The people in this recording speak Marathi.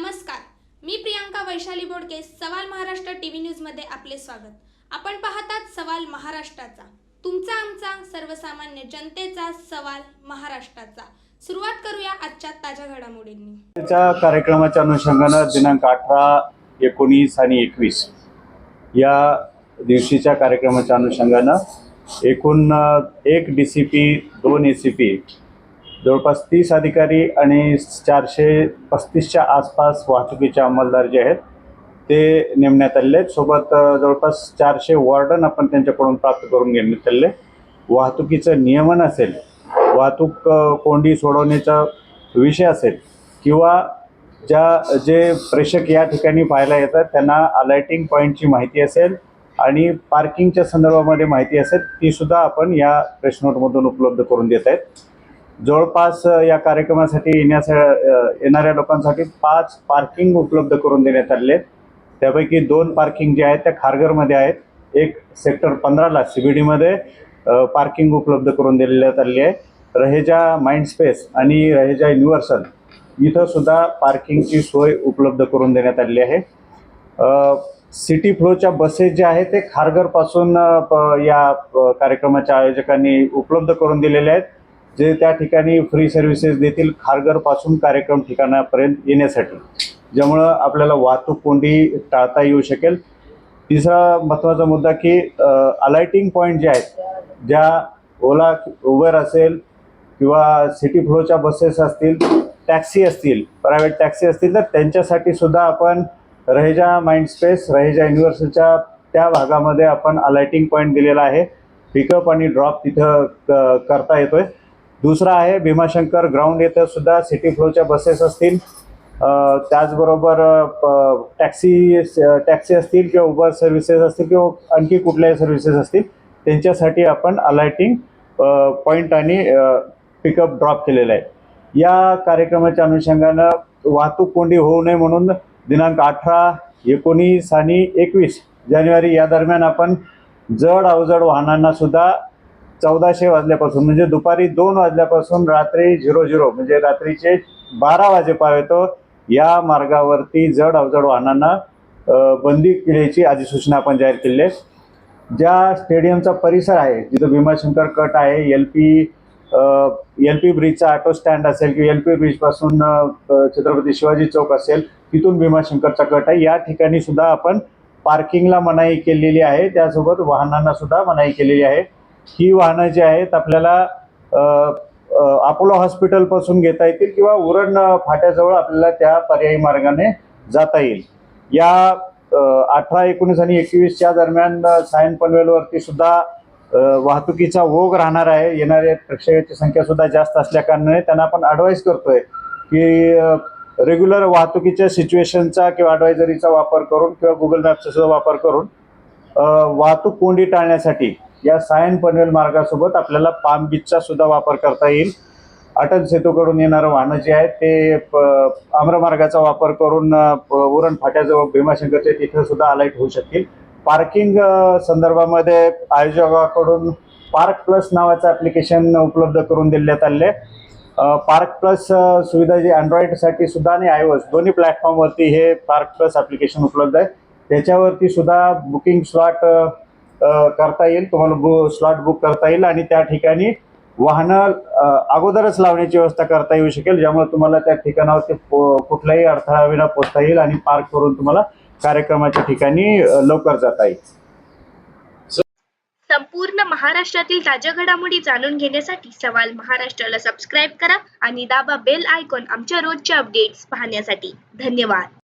नमस्कार. मी प्रियांका वैशाली बोडके सवाल महाराष्ट्र टीव्ही न्यूजमध्ये आपले स्वागत. आपण पाहतात सवाल महाराष्ट्राचा. तुमचा आमचा सर्वसामान्य जनतेचा सवाल महाराष्ट्राचा. सुरुवात करूया आजच्या ताज्या घडामोडींनी. च्या कार्यक्रमाच्या अनुषंगानं दिनांक अठरा एकोणीस आणि एकवीस या दिवशीच्या कार्यक्रमाच्या अनुषंगानं एकूण एक डी सी पी दोन ए सी पी जवळपास तीस अधिकारी आणि चारशे पस्तीसच्या आसपास वाहतुकीचे अंमलदार जे आहेत. ते नेमण्यात आलेले आहेत. सोबत जवळपास चारशे वॉर्डन आपण त्यांच्याकडून प्राप्त करून घेण्यात आलेले वाहतुकीचं नियमन असेल वाहतूक कोंडी सोडवण्याचा विषय असेल किंवा ज्या जे प्रेक्षक या ठिकाणी पाहायला येतात त्यांना अलाइटिंग पॉईंटची माहिती असेल आणि पार्किंगच्या संदर्भामध्ये माहिती असेल ती सुद्धा आपण या प्रेस नोटमधून उपलब्ध करून देत आहेत. जवळपास या कार्यक्रमासाठी येण्यास येणाऱ्या लोकांसाठी पाच पार्किंग उपलब्ध करून देण्यात आले आहेत. त्यापैकी दोन पार्किंग जे आहेत त्या खारघरमध्ये आहेत. एक सेक्टर पंधराला सी बी डीमध्ये पार्किंग उपलब्ध करून दिलेल्यात आली आहे. रहेजा माइंड स्पेस आणि रहेजा युनिव्हर्सल इथं सुद्धा पार्किंगची सोय उपलब्ध करून देण्यात आलेली आहे. सिटी फ्लोच्या बसेस ज्या आहेत ते खारघरपासून प- या कार्यक्रमाच्या आयोजकांनी उपलब्ध करून दिलेले आहेत. जे त्या ठिकाणी फ्री सर्व्हिसेस देतील खारघरपासून कार्यक्रम ठिकाणापर्यंत येण्यासाठी. ज्यामुळं आपल्याला वाहतूक कोंडी टाळता येऊ शकेल. तिसरा महत्त्वाचा मुद्दा की अलाइटिंग पॉईंट जे आहेत ज्या ओला उबर असेल किंवा सिटी फ्लोच्या बसेस असतील टॅक्सी असतील प्रायव्हेट टॅक्सी असतील तर त्यांच्यासाठी सुद्धा आपण रहेजा माइंड स्पेस रहेजा युनिव्हर्सिटीच्या त्या भागामध्ये आपण अलाइटिंग पॉईंट दिलेला आहे. पिकअप आणि ड्रॉप तिथं क- करता येतोय. दुसरा आहे भीमाशंकर ग्राउंड येथे सुद्धा सिटी फ्लोच्या बसेस असतील. त्याचबरोबर प- टॅक्सी टॅक्सी असतील किंवा उबर सर्व्हिसेस असतील किंवा आणखी कुठल्याही सर्व्हिसेस असतील त्यांच्यासाठी आपण अलाइटिंग पॉईंट आणि पिकअप ड्रॉप केलेलं आहे. या कार्यक्रमाच्या अनुषंगानं वाहतूक कोंडी होऊ नये म्हणून दिनांक अठरा एकोणीस आणि एकवीस जानेवारी या दरम्यान आपण जड अवजड वाहनांना सुद्धा चौदाशे वाजल्यापासून म्हणजे दुपारी दोन वाजल्यापासून रात्री झिरो झिरो म्हणजे रात्रीचे बारा वाजेपर्यंत या मार्गावरती जड अवजड वाहनांना बंदी केल्याची अधिसूचना आपण जाहीर केली आहे. ज्या स्टेडियमचा परिसर आहे जिथं भीमाशंकर कट आहे एल पी एल पी ब्रिजचा ऑटो स्टँड असेल किंवा एल पी ब्रिजपासून छत्रपती शिवाजी चौक असेल तिथून भीमाशंकरचा कट आहे. या ठिकाणी सुद्धा आपण पार्किंगला मनाई केलेली आहे. त्यासोबत वाहनांना सुद्धा मनाई केलेली आहे. ही वाहनं जी आहेत आपल्याला अपोलो हॉस्पिटलपासून घेता येतील किंवा उरण फाट्याजवळ आपल्याला त्या पर्यायी मार्गाने जाता येईल. या अठरा एकोणीस आणि एकवीसच्या दरम्यान सायन पनवेलवरती सुद्धा वाहतुकीचा ओघ राहणार आहे. येणाऱ्या प्रेक्षकांची संख्या सुद्धा जास्त असल्या कारणाने त्यांना आपण ॲडवाईस करतोय की रेग्युलर वाहतुकीच्या सिच्युएशनचा किंवा ॲडवायझरीचा वापर करून किंवा गुगल मॅपचा सुद्धा वापर करून वाहतूक कोंडी टाळण्यासाठी या सायन पनवेल मार्गासोबत आपल्याला पाम बीचचा सुद्धा वापर करता येईल. अटल सेतूकडून येणारं वाहनं जे आहेत ते प- आम्रमार्गाचा वापर करून प- उरण फाट्याजवळ भीमाशंकरच्या तिथं सुद्धा अलाईट होऊ शकतील. पार्किंग संदर्भामध्ये आयोजकाकडून पार्क प्लस नावाचं ॲप्लिकेशन उपलब्ध करून देण्यात आले पार्क प्लस सुविधा जी अँड्रॉइडसाठी सुद्धा आणि आयओएस दोन्ही प्लॅटफॉर्मवरती हे पार्क प्लस ॲप्लिकेशन उपलब्ध आहे. त्याच्यावरती सुद्धा बुकिंग स्लॉट करता येईल. तुम्हाला बु स्लॉट बुक करता येईल आणि त्या ठिकाणी वाहनं अगोदरच लावण्याची व्यवस्था करता येऊ शकेल ज्यामुळे तुम्हाला त्या ठिकाणावरती कुठलाही अडथळाविना पोचता येईल आणि पार्क करून तुम्हाला कार्यक्रमाच्या ठिकाणी लवकर जाता येईल. संपूर्ण महाराष्ट्रातील ताज्या घडामोडी जाणून घेण्यासाठी सवाल महाराष्ट्राला सबस्क्राईब करा आणि दाबा बेल आयकॉन आमच्या रोजच्या अपडेट्स पाहण्यासाठी. धन्यवाद.